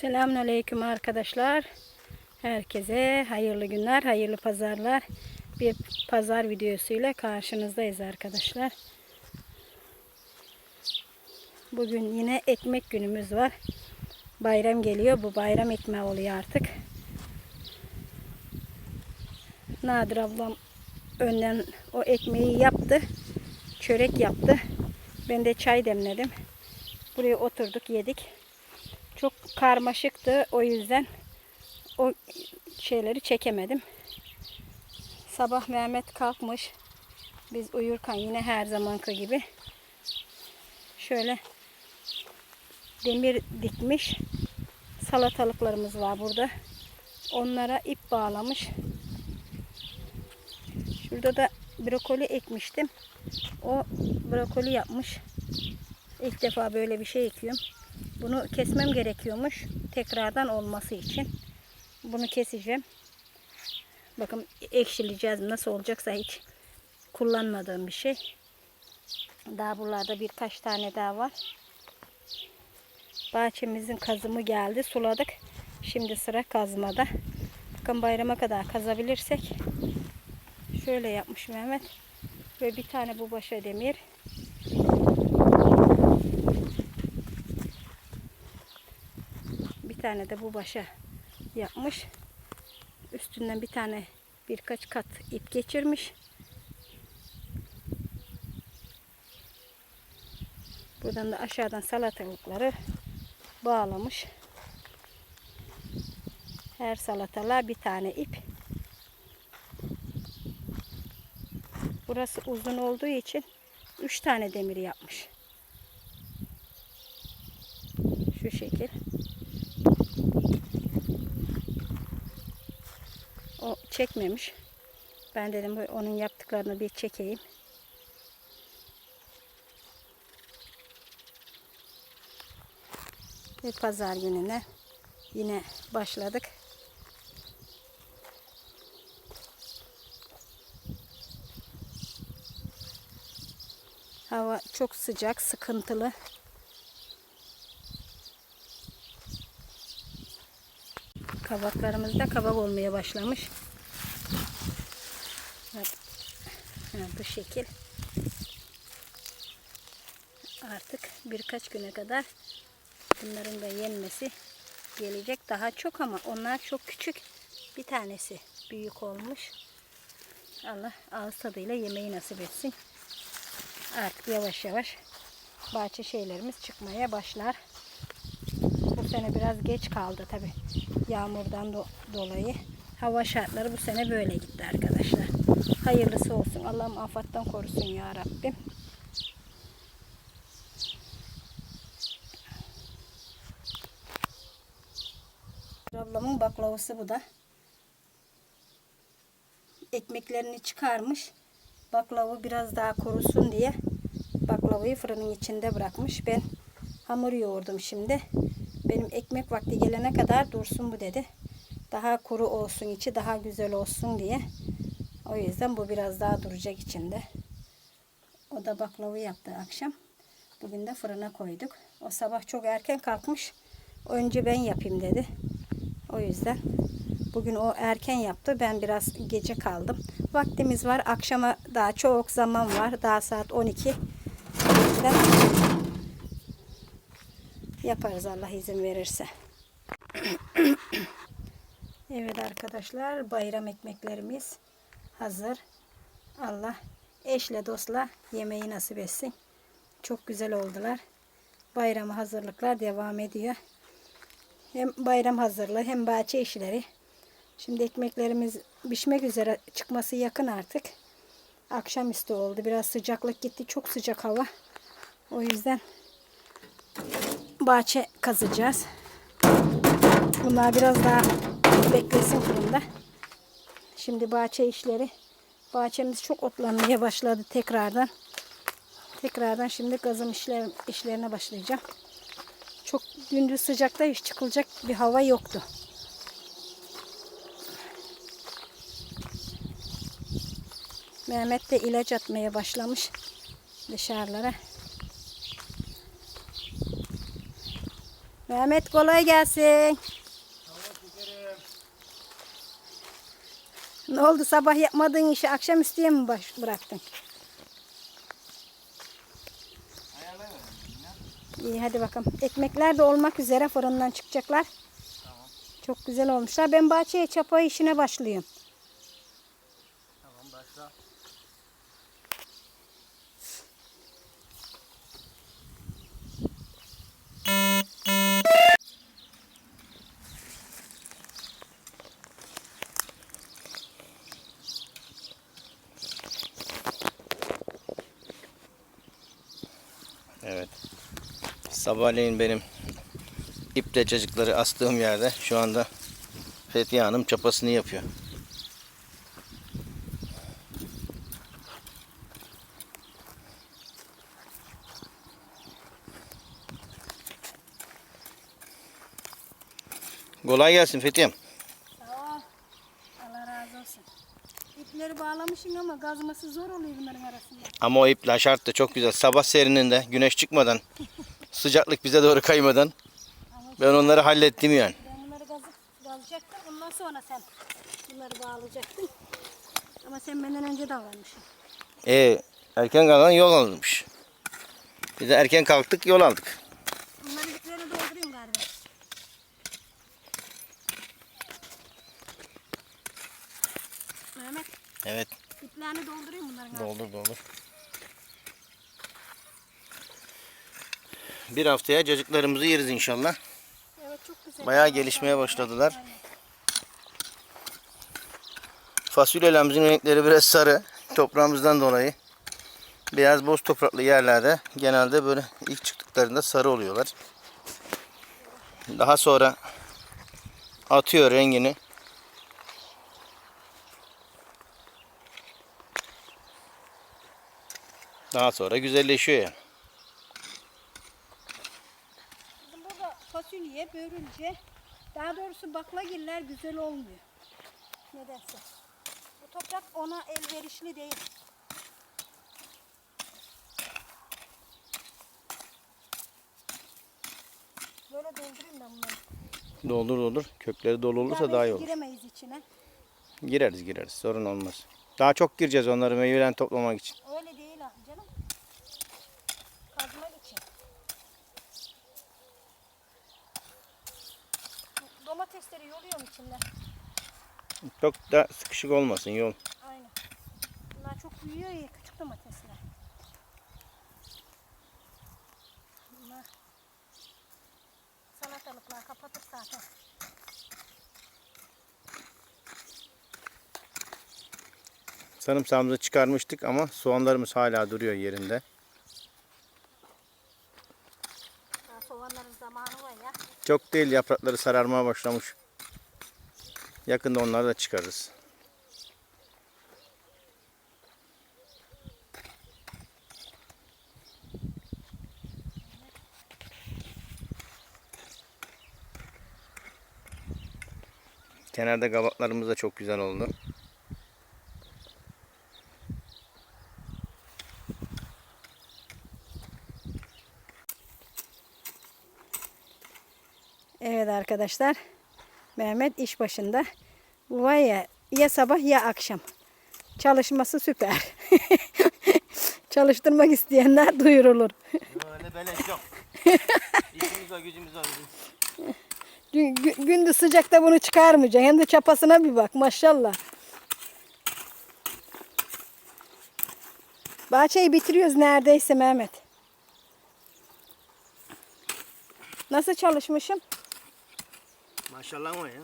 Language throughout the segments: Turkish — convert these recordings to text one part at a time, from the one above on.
Selamünaleyküm arkadaşlar. Herkese hayırlı günler, hayırlı pazarlar. Bir pazar videosuyla karşınızdayız arkadaşlar. Bugün yine ekmek günümüz var. Bayram geliyor. Bu bayram ekmeği oluyor artık. Nadir ablam önden o ekmeği yaptı. Çörek yaptı. Ben de çay demledim. Buraya oturduk, yedik. Çok karmaşıktı o yüzden o şeyleri çekemedim. Sabah Mehmet kalkmış. Biz uyurken yine her zamanki gibi şöyle demir dikmiş. Salatalıklarımız var burada. Onlara ip bağlamış. Şurada da brokoli ekmiştim. O brokoli yapmış. İlk defa böyle bir şey ekiyorum. Bunu kesmem gerekiyormuş. Tekrardan olması için. Bunu keseceğim. Bakın ekşileyeceğiz. Nasıl olacaksa hiç kullanmadığım bir şey. Daha buralarda birkaç tane daha var. Bahçemizin kazımı geldi. Suladık. Şimdi sıra kazmada. Bakın bayrama kadar kazabilirsek. Şöyle yapmış Mehmet. Ve bir tane bu başa demir. Tane de bu başa yapmış. Üstünden bir tane birkaç kat ip geçirmiş. Buradan da aşağıdan salatalıkları bağlamış. Her salatalığa bir tane ip. Burası uzun olduğu için 3 tane demir yapmış. Şu şekil. O çekmemiş. Ben dedim onun yaptıklarını bir çekeyim. Ve pazar gününe yine başladık. Hava çok sıcak, sıkıntılı. Kabaklarımız da kabak olmaya başlamış. Evet. Ha, bu şekil. Artık birkaç güne kadar bunların da yenmesi gelecek. Daha çok ama onlar çok küçük. Bir tanesi büyük olmuş. Allah ağız tadıyla yemeği nasip etsin. Artık yavaş yavaş bahçe şeylerimiz çıkmaya başlar. Bu sene biraz geç kaldı tabi yağmurdan do- dolayı. Hava şartları bu sene böyle gitti arkadaşlar. Hayırlısı olsun. Allah'ım afattan korusun ya Rabbim. Ablamın baklavası bu da. Ekmeklerini çıkarmış. Baklava biraz daha kurusun diye baklavayı fırının içinde bırakmış. Ben hamur yoğurdum şimdi. Benim ekmek vakti gelene kadar dursun bu dedi. Daha kuru olsun içi daha güzel olsun diye. O yüzden bu biraz daha duracak içinde. O da baklava yaptı akşam. Bugün de fırına koyduk. O sabah çok erken kalkmış. Önce ben yapayım dedi. O yüzden bugün o erken yaptı. Ben biraz gece kaldım. Vaktimiz var. Akşama daha çok zaman var. Daha saat 12. O yüzden yaparız Allah izin verirse. Evet arkadaşlar bayram ekmeklerimiz hazır. Allah eşle dostla yemeği nasip etsin. Çok güzel oldular. Bayrama hazırlıklar devam ediyor. Hem bayram hazırlığı hem bahçe işleri. Şimdi ekmeklerimiz pişmek üzere çıkması yakın artık. Akşamüstü oldu. Biraz sıcaklık gitti. Çok sıcak hava. O yüzden bahçe kazacağız. Bunlar biraz daha beklesin fırında. Şimdi bahçe işleri. Bahçemiz çok otlanmaya başladı tekrardan. Tekrardan şimdi gazım işler, işlerine başlayacağım. Çok gündüz sıcakta hiç çıkılacak bir hava yoktu. Mehmet de ilaç atmaya başlamış dışarılara. Mehmet kolay gelsin. Ne oldu sabah yapmadığın işi akşamüstüye mi baş bıraktın? İyi hadi bakalım. Ekmekler de olmak üzere fırından çıkacaklar. Çok güzel olmuşlar. Ben bahçeye çapa işine başlıyorum. Tamam başla. Evet. Sabahleyin benim iple cacıkları astığım yerde şu anda Fethiye Hanım çapasını yapıyor. Kolay gelsin Fethiye'm. Allah razı olsun. İpleri bağlamışsın ama gazması zor oluyor bunların arasında. Ama o ipler şart da çok güzel. Sabah serininde güneş çıkmadan, sıcaklık bize doğru kaymadan ben onları hallettim yani. Ben bunları gazıp gazacaktım. Ondan sonra sen bunları bağlayacaktın. Ama sen benden önce davranmışsın. E erken kalan yol alınmış. Biz de erken kalktık yol aldık. Bunları iplerini doldurayım galiba. Mehmet Evet iplerini doldurayım bunların. galiba. doldur doldur. Bir haftaya cacıklarımızı yeriz inşallah. Evet çok güzel. Bayağı gelişmeye başladılar. Fasulyelerimizin renkleri biraz sarı. Toprağımızdan dolayı. Beyaz boz topraklı yerlerde genelde böyle ilk çıktıklarında sarı oluyorlar. Daha sonra atıyor rengini. Daha sonra güzelleşiyor yani. Bizim burada börülce, daha doğrusu baklagiller güzel olmuyor. Nedense. Bu toprak ona elverişli değil. Böyle doldurayım ben bunları. Doldur doldur. Kökleri dolu olursa Ya daha iyi olur. giremeyiz içine. Gireriz gireriz. Sorun olmaz. Daha çok gireceğiz onları meyvelen toplamak için. Öyle değil ah canım. Kazmak için. Bu Domatesleri yoluyorum içinde. Çok da sıkışık olmasın yol. Aynen. Bunlar çok büyüyor ya küçük domatesler. Bunlar salatalıklar kapatır zaten. Sarımsağımızı çıkarmıştık ama soğanlarımız hala duruyor yerinde. Daha soğanların zamanı var ya. Çok değil yaprakları sararmaya başlamış. Yakında onları da çıkarırız. Kenarda kabaklarımız da çok güzel oldu. Evet arkadaşlar. Mehmet iş başında. Bu var ya ya sabah ya akşam. Çalışması süper. Çalıştırmak isteyenler duyurulur. Öyle beleş yok. İşimiz var gücümüz var. Gü- Gündüz sıcakta bunu çıkarmayacak. Hem de çapasına bir bak maşallah. Bahçeyi bitiriyoruz neredeyse Mehmet. Nasıl çalışmışım? Maşallah ama ya.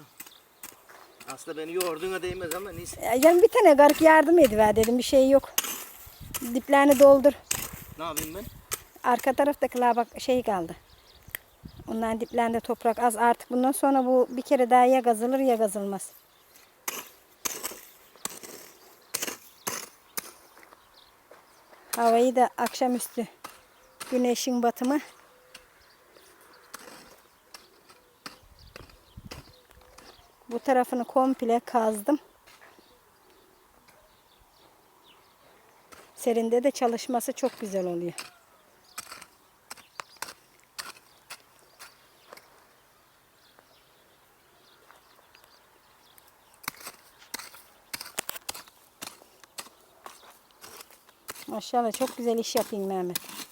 Aslında beni yoğurduğuna değmez ama neyse. Ya canım bir tane garip yardım ediver dedim bir şey yok. Diplerini doldur. Ne yapayım ben? Arka taraftakiler bak şey kaldı. Onların diplerinde toprak az artık bundan sonra bu bir kere daha ya gazılır ya gazılmaz. Havayı da akşamüstü güneşin batımı Bu tarafını komple kazdım. Serinde de çalışması çok güzel oluyor. Maşallah çok güzel iş yapayım Mehmet.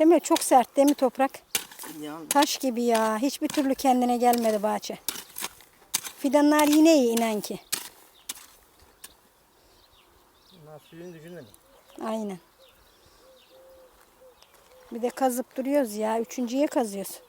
Değil mi? Çok sert değil mi toprak? Taş gibi ya. Hiçbir türlü kendine gelmedi bahçe. Fidanlar yine iyi inen ki. suyun gücünde Aynen. Bir de kazıp duruyoruz ya. Üçüncüye kazıyoruz.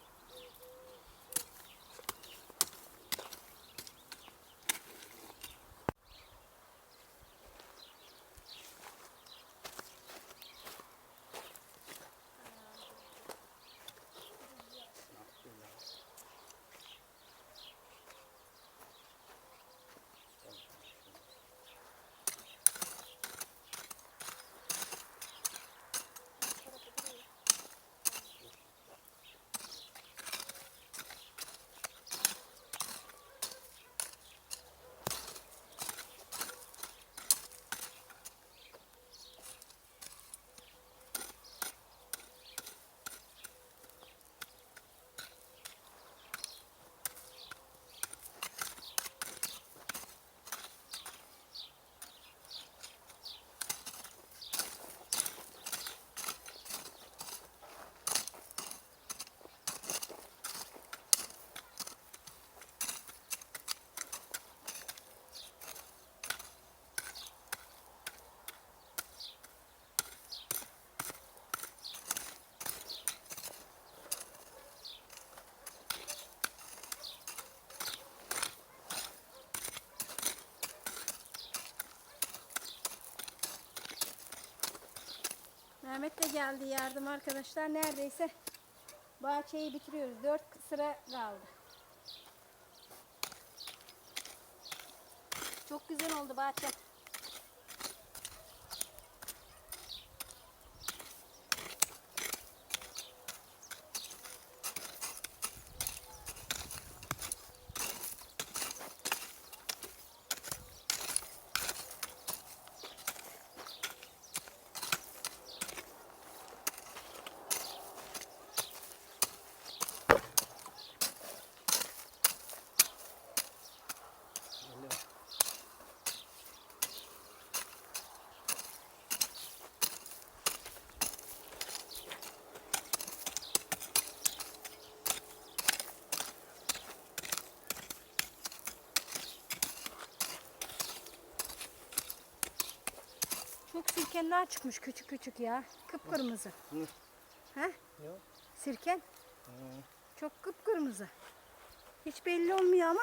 Mehmet de geldi yardım arkadaşlar. Neredeyse bahçeyi bitiriyoruz. Dört sıra kaldı. Çok güzel oldu bahçe. Çok sirkenler çıkmış küçük küçük ya. Kıpkırmızı. Hı. He? Yok. Sirken. Çok kıpkırmızı. Hiç belli olmuyor ama.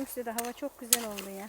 Akşamüstü de hava çok güzel oldu ya.